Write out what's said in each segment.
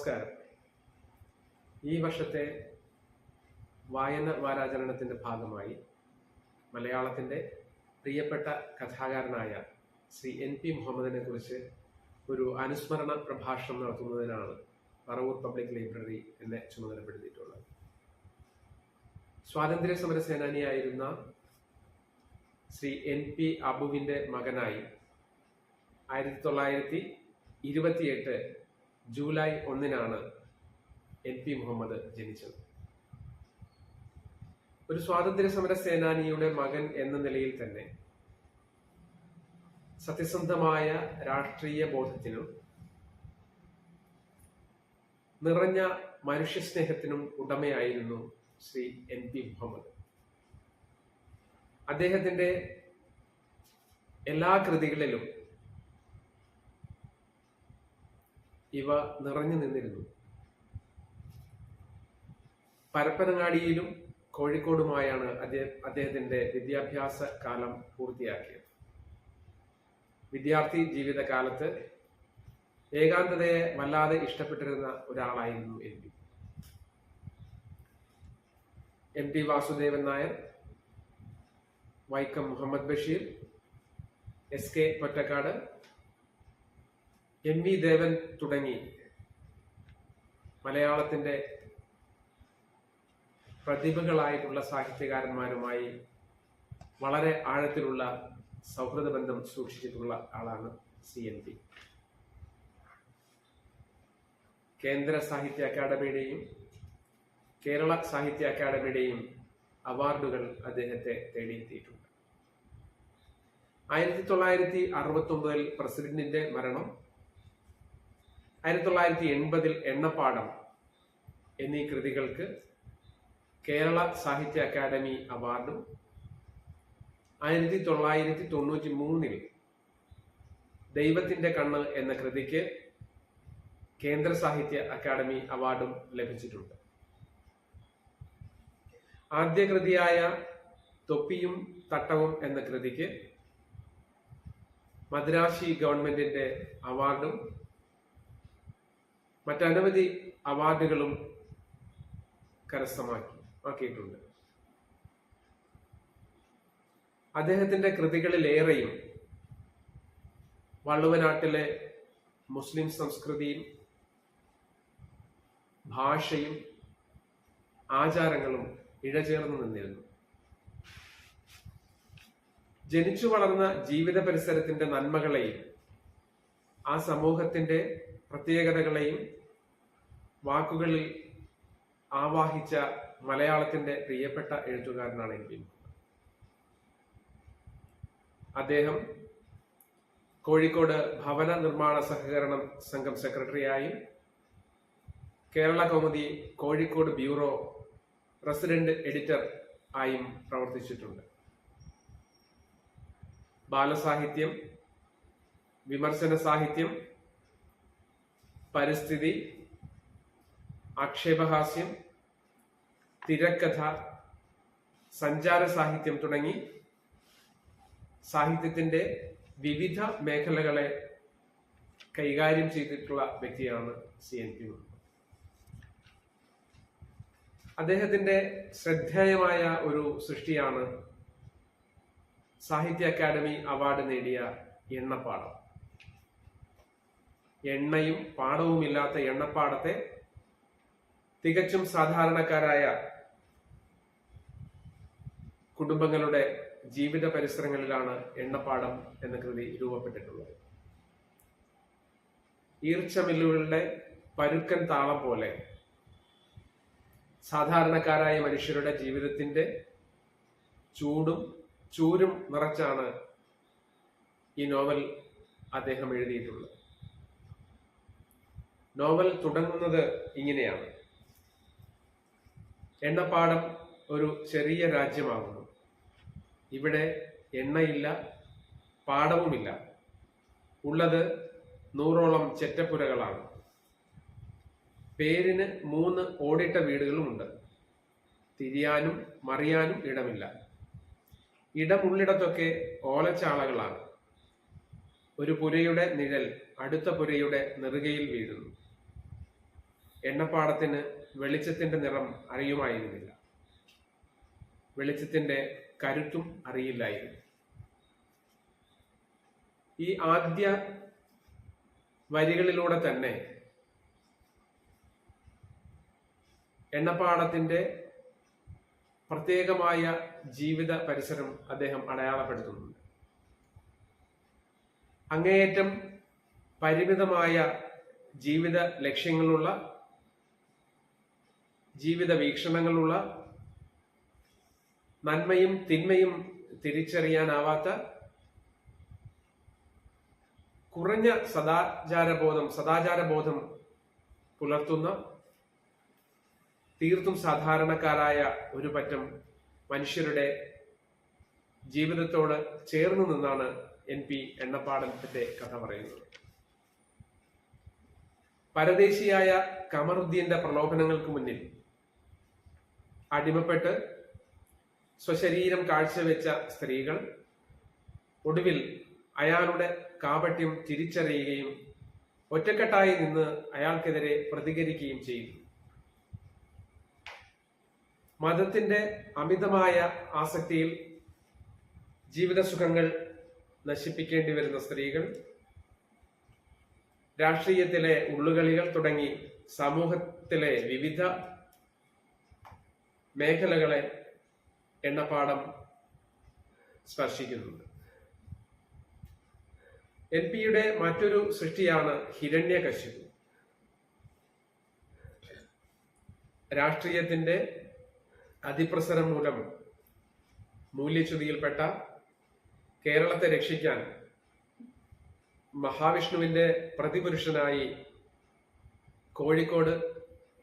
നമസ്കാരം. ഈ വർഷത്തെ വായന വാരാചരണത്തിന്റെ ഭാഗമായി മലയാളത്തിന്റെ പ്രിയപ്പെട്ട കഥാകാരനായ ശ്രീ എൻ പി മുഹമ്മദിനെ കുറിച്ച് ഒരു അനുസ്മരണ പ്രഭാഷണം നടത്തുന്നതിനാണ് പറവൂർ പബ്ലിക് ലൈബ്രറി എന്നെ ചുമതലപ്പെടുത്തിയിട്ടുള്ളത്. സ്വാതന്ത്ര്യ സമര സേനാനിയായിരുന്ന ശ്രീ എൻ പി അബുവിന്റെ മകനായി ആയിരത്തി തൊള്ളായിരത്തി ഇരുപത്തിയെട്ട് ജൂലൈ ഒന്നിനാണ് എൻ പി മുഹമ്മദ് ജനിച്ചത്. ഒരു സ്വാതന്ത്ര്യ സമര സേനാനിയുടെ മകൻ എന്ന നിലയിൽ തന്നെ സത്യസന്ധമായ രാഷ്ട്രീയ ബോധത്തിനും നിറഞ്ഞ മനുഷ്യസ്നേഹത്തിനും ഉടമയായിരുന്നു ശ്രീ എൻ പി മുഹമ്മദ്. അദ്ദേഹത്തിന്റെ എല്ലാ കൃതികളിലും ഇവ നിറഞ്ഞു നിന്നിരുന്നു. പരപ്പനങ്ങാടിയിലും കോഴിക്കോടുമായാണ് അദ്ദേഹം അദ്ദേഹത്തിന്റെ വിദ്യാഭ്യാസ കാലം പൂർത്തിയാക്കിയത്. വിദ്യാർത്ഥി ജീവിതകാലത്ത് ഏകാന്തതയെ വല്ലാതെ ഇഷ്ടപ്പെട്ടിരുന്ന ഒരാളായിരുന്നു M P. M T Vasudevan Nair Vaikom Muhammad Basheer S K Pottekkatt M V Devan തുടങ്ങി. മലയാളത്തിന്റെ പ്രതിഭകളായിട്ടുള്ള സാഹിത്യകാരന്മാരുമായി വളരെ ആഴത്തിലുള്ള സൗഹൃദ ബന്ധം സൂക്ഷിച്ചിട്ടുള്ള ആളാണ് സി എൻ പി. കേന്ദ്ര സാഹിത്യ അക്കാദമിയുടെയും കേരള സാഹിത്യ അക്കാദമിയുടെയും അവാർഡുകൾ അദ്ദേഹത്തെ തേടിയെത്തിയിട്ടുണ്ട്. ആയിരത്തി തൊള്ളായിരത്തി അറുപത്തി ഒമ്പതിൽ പ്രസിഡന്റിന്റെ മരണം ആയിരത്തി തൊള്ളായിരത്തി എൺപതിൽ എണ്ണപ്പാടം എന്നീ കൃതികൾക്ക് കേരള സാഹിത്യ അക്കാദമി അവാർഡും ആയിരത്തി തൊള്ളായിരത്തി തൊണ്ണൂറ്റി മൂന്നിൽ ദൈവത്തിന്റെ കണ്ണ് എന്ന കൃതിക്ക് കേന്ദ്ര സാഹിത്യ അക്കാദമി അവാർഡും ലഭിച്ചിട്ടുണ്ട്. ആദ്യ കൃതിയായ തൊപ്പിയും തട്ടവും എന്ന കൃതിക്ക് മദ്രാശി ഗവൺമെന്റിന്റെ അവാർഡും മറ്റനവധി അവാർഡുകളും കരസ്ഥമാക്കി ആക്കിയിട്ടുണ്ട്. അദ്ദേഹത്തിന്റെ കൃതികളിലേറെയും വള്ളുവനാട്ടിലെ മുസ്ലിം സംസ്കൃതിയും ഭാഷയും ആചാരങ്ങളും ഇഴചേർന്നു നിന്നിരുന്നു. ജനിച്ചു വളർന്ന ജീവിത പരിസരത്തിന്റെ നന്മകളെയും ആ സമൂഹത്തിന്റെ പ്രത്യേകതകളെയും വാക്കുകളിൽ ആവാഹിച്ച മലയാളത്തിന്റെ പ്രിയപ്പെട്ട എഴുത്തുകാരനാണ് എൻ അദ്ദേഹം കോഴിക്കോട് ഭവന നിർമ്മാണ സഹകരണ സംഘം സെക്രട്ടറിയായും Kerala Kaumudi Kozhikode bureau president editor ആയും പ്രവർത്തിച്ചിട്ടുണ്ട്. ബാലസാഹിത്യം വിമർശന സാഹിത്യം പരിസ്ഥിതി ആക്ഷേപഹാസ്യം തിരക്കഥ സഞ്ചാര സാഹിത്യം തുടങ്ങി സാഹിത്യത്തിന്റെ വിവിധ മേഖലകളെ കൈകാര്യം ചെയ്തിട്ടുള്ള വ്യക്തിയാണ് സി എൻ പി അദ്ദേഹത്തിന്റെ ശ്രദ്ധേയമായ ഒരു സൃഷ്ടിയാണ് സാഹിത്യ അക്കാദമി അവാർഡ് നേടിയ എണ്ണപ്പാടം. എണ്ണയും പാടവുമില്ലാത്ത എണ്ണപ്പാടത്തെ തികച്ചും സാധാരണക്കാരായ കുടുംബങ്ങളുടെ ജീവിത പരിസരങ്ങളിലാണ് എണ്ണപ്പാടം എന്ന കൃതി രൂപപ്പെട്ടിട്ടുള്ളത്. ഈർച്ചമില്ലുകളുടെ പരുക്കൻ താളം പോലെ സാധാരണക്കാരായ മനുഷ്യരുടെ ജീവിതത്തിന്റെ ചൂടും ചൂരും നിറച്ചാണ് ഈ നോവൽ അദ്ദേഹം എഴുതിയിട്ടുള്ളത്. നോവൽ തുടങ്ങുന്നത് ഇങ്ങനെയാണ്. എണ്ണപ്പാടം ഒരു ചെറിയ രാജ്യമാകുന്നു. ഇവിടെ എണ്ണയില്ല പാടവുമില്ല. ഉള്ളത് നൂറോളം ചെറ്റപ്പുരകളാണ്. പേരിന് മൂന്ന് ഓടിട്ട വീടുകളുമുണ്ട്. തിരിയാനും മറിയാനും ഇടമില്ല. ഇടമുള്ളിടത്തൊക്കെ ഓലച്ചാളകളാണ്. ഒരു പുരയുടെ നിഴൽ അടുത്ത പുരയുടെ നെറുകയിൽ വീഴുന്നു. എണ്ണപ്പാടത്തിന് വെളിച്ചത്തിന്റെ നിറം അറിയുമായിരുന്നില്ല. വെളിച്ചത്തിന്റെ കരുത്തും അറിയില്ലായിരുന്നു. ഈ ആദ്യ വരികളിലൂടെ തന്നെ എണ്ണപ്പാടത്തിന്റെ പ്രത്യേകമായ ജീവിത പരിസരം അദ്ദേഹം അടയാളപ്പെടുത്തുന്നുണ്ട്. അങ്ങേയറ്റം പരിമിതമായ ജീവിത ലക്ഷ്യങ്ങളുള്ള ജീവിത വീക്ഷണങ്ങളുള്ള നന്മയും തിന്മയും തിരിച്ചറിയാനാവാത്ത കുറഞ്ഞ സദാചാരബോധം സദാചാരബോധം പുലർത്തുന്ന തീർത്തും സാധാരണക്കാരായ ഒരു പറ്റം മനുഷ്യരുടെ ജീവിതത്തോട് ചേർന്ന് നിന്നാണ് എൻ പി എണ്ണപ്പാടത്തിന്റെ കഥ പറയുന്നത്. പരദേശിയായ കമറുദ്ദീന്റെ പ്രലോഭനങ്ങൾക്ക് മുന്നിൽ അടിമപ്പെട്ട് സ്വശരീരം കാഴ്ചവെച്ച സ്ത്രീകൾ ഒടുവിൽ അയാളുടെ കാപട്യം തിരിച്ചറിയുകയും ഒറ്റക്കെട്ടായി നിന്ന് അയാൾക്കെതിരെ പ്രതികരിക്കുകയും ചെയ്തു. മതത്തിന്റെ അമിതമായ ആസക്തിയിൽ ജീവിതസുഖങ്ങൾ നശിപ്പിക്കേണ്ടി വരുന്ന സ്ത്രീകൾ രാഷ്ട്രീയത്തിലെ ഉള്ളുകളികൾ തുടങ്ങി സമൂഹത്തിലെ വിവിധ മേഖലകളെ എണ്ണപ്പാടം സ്പർശിക്കുന്നുണ്ട്. എൻ പിയുടെ മറ്റൊരു സൃഷ്ടിയാണ് ഹിരണ്യകശിപു. രാഷ്ട്രീയത്തിന്റെ അതിപ്രസരം മൂലം മൂല്യച്യുതിയിൽപ്പെട്ട കേരളത്തെ രക്ഷിക്കാൻ മഹാവിഷ്ണുവിന്റെ പ്രതിപുരുഷനായി കോഴിക്കോട്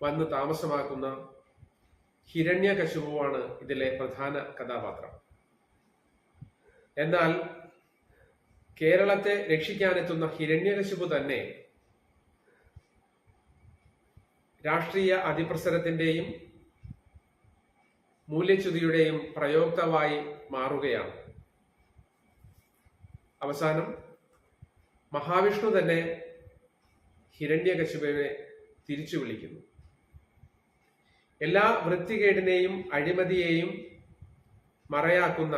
വന്ന് താമസമാക്കുന്ന ഹിരണ്യകശുപുവാണ് ഇതിലെ പ്രധാന കഥാപാത്രം. എന്നാൽ കേരളത്തെ രക്ഷിക്കാനെത്തുന്ന ഹിരണ്യകശിപു തന്നെ രാഷ്ട്രീയ അതിപ്രസരത്തിന്റെയും മൂല്യച്യുതിയുടെയും പ്രയോക്തമായി മാറുകയാണ്. അവസാനം മഹാവിഷ്ണു തന്നെ ഹിരണ്യകശിപുവിനെ തിരിച്ചു വിളിക്കുന്നു. എല്ലാ വൃത്തികേടിനെയും അഴിമതിയെയും മറയാക്കുന്ന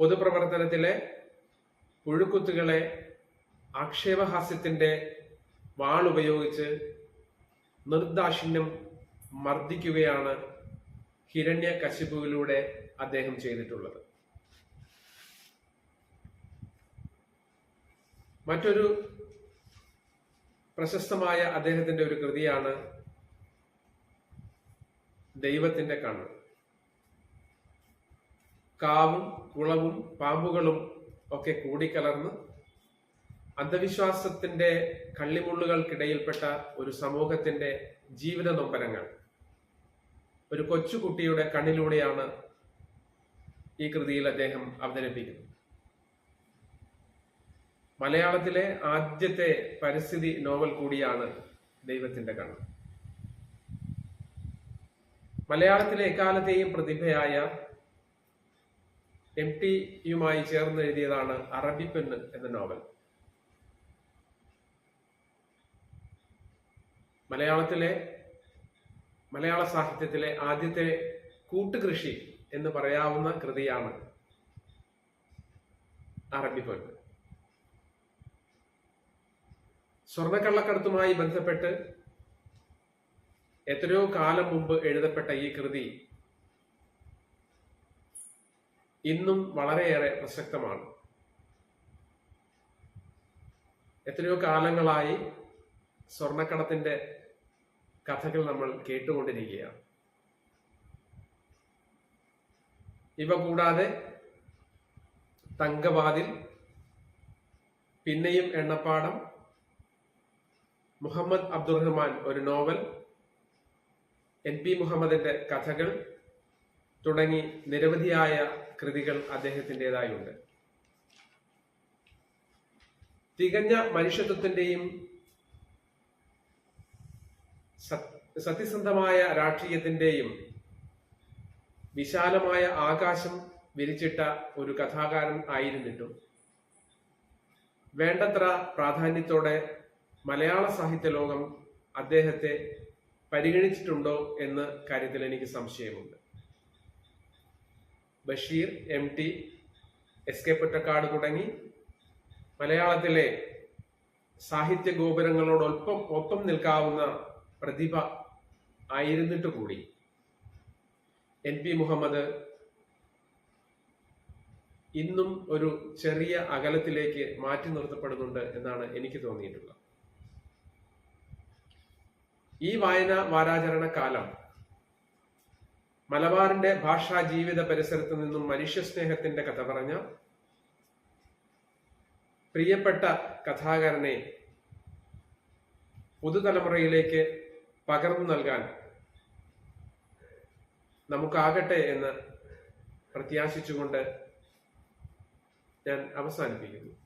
പൊതുപ്രവർത്തനത്തിലെ പുഴുക്കുത്തുകളെ ആക്ഷേപഹാസ്യത്തിന്റെ വാളുപയോഗിച്ച് നിർദാക്ഷിണ്യം മർദ്ദിക്കുകയാണ് ഹിരണ്യ കശിപ്പുവിലൂടെ അദ്ദേഹം ചെയ്തിട്ടുള്ളത്. മറ്റൊരു പ്രശസ്തമായ അദ്ദേഹത്തിന്റെ ഒരു കൃതിയാണ് ദൈവത്തിന്റെ കണ്ണ്. കാവും കുളവും പാമ്പുകളും ഒക്കെ കൂടിക്കലർന്ന് അന്ധവിശ്വാസത്തിന്റെ കള്ളിമുള്ളുകൾക്കിടയിൽപ്പെട്ട ഒരു സമൂഹത്തിന്റെ ജീവിത നൊമ്പരങ്ങൾ. ഒരു കൊച്ചുകുട്ടിയുടെ കണ്ണിലൂടെയാണ് ഈ കൃതിയിൽ അദ്ദേഹം അവതരിപ്പിക്കുന്നത്. മലയാളത്തിലെ ആദ്യത്തെ പരിസ്ഥിതി നോവൽ കൂടിയാണ് ദൈവത്തിന്റെ കണ്ണ്. മലയാളത്തിലെ എക്കാലത്തെയും പ്രതിഭയായ എം ടിയുമായി ചേർന്ന് എഴുതിയതാണ് അറബിപ്പെന്ന് എന്ന നോവൽ. മലയാളത്തിലെ മലയാള സാഹിത്യത്തിലെ ആദ്യത്തെ കൂട്ടുകൃഷി എന്ന് പറയാവുന്ന കൃതിയാണ് അറബിപ്പെണ്ണ് സ്വർണക്കള്ളക്കടത്തുമായി ബന്ധപ്പെട്ട് എത്രയോ കാലം മുമ്പ് എഴുതപ്പെട്ട ഈ കൃതി ഇന്നും വളരെയേറെ പ്രസക്തമാണ്. എത്രയോ കാലങ്ങളായി സ്വർണക്കടത്തിന്റെ കഥകൾ നമ്മൾ കേട്ടുകൊണ്ടിരിക്കുകയാണ്. ഇവ കൂടാതെ തങ്കവാതിൽ പിന്നെയും എണ്ണപ്പാടം മുഹമ്മദ് അബ്ദുറഹ്മാൻ ഒരു നോവൽ എൻ പി മുഹമ്മദിന്റെ കഥകൾ തുടങ്ങി നിരവധിയായ കൃതികൾ അദ്ദേഹത്തിന്റെതായുണ്ട്. തികഞ്ഞ മനുഷ്യത്വത്തിന്റെയും സത്- സത്യസന്ധമായ രാഷ്ട്രീയത്തിന്റെയും വിശാലമായ ആകാശം വിരിച്ചിട്ട ഒരു കഥാകാരൻ ആയിരുന്നിട്ടും വേണ്ടത്ര പ്രാധാന്യത്തോടെ മലയാള സാഹിത്യ ലോകം അദ്ദേഹത്തെ പരിഗണിച്ചിട്ടുണ്ടോ എന്ന കാര്യത്തിൽ എനിക്ക് സംശയമുണ്ട്. Basheer M T S K Pottekkatt തുടങ്ങി മലയാളത്തിലെ സാഹിത്യ ഗോപുരങ്ങളോടൊപ്പം ഒപ്പം നിൽക്കാവുന്ന പ്രതിഭ ആയിരുന്നിട്ട് കൂടി. എൻ പി മുഹമ്മദ് ഇന്നും ഒരു ചെറിയ അകലത്തിലേക്ക് മാറ്റി നിർത്തപ്പെടുന്നുണ്ട് എന്നാണ് എനിക്ക് തോന്നിയിട്ടുള്ളത്. ഈ വായന വാരാചരണ കാലം മലബാറിന്റെ ഭാഷാ ജീവിത പരിസരത്ത് നിന്നും മനുഷ്യസ്നേഹത്തിന്റെ കഥ പറഞ്ഞ പ്രിയപ്പെട്ട കഥാകാരനെ പുതുതലമുറയിലേക്ക് പകർന്നു നൽകാൻ നമുക്കാകട്ടെ എന്ന് പ്രത്യാശിച്ചുകൊണ്ട് ഞാൻ അവസാനിപ്പിക്കുന്നു.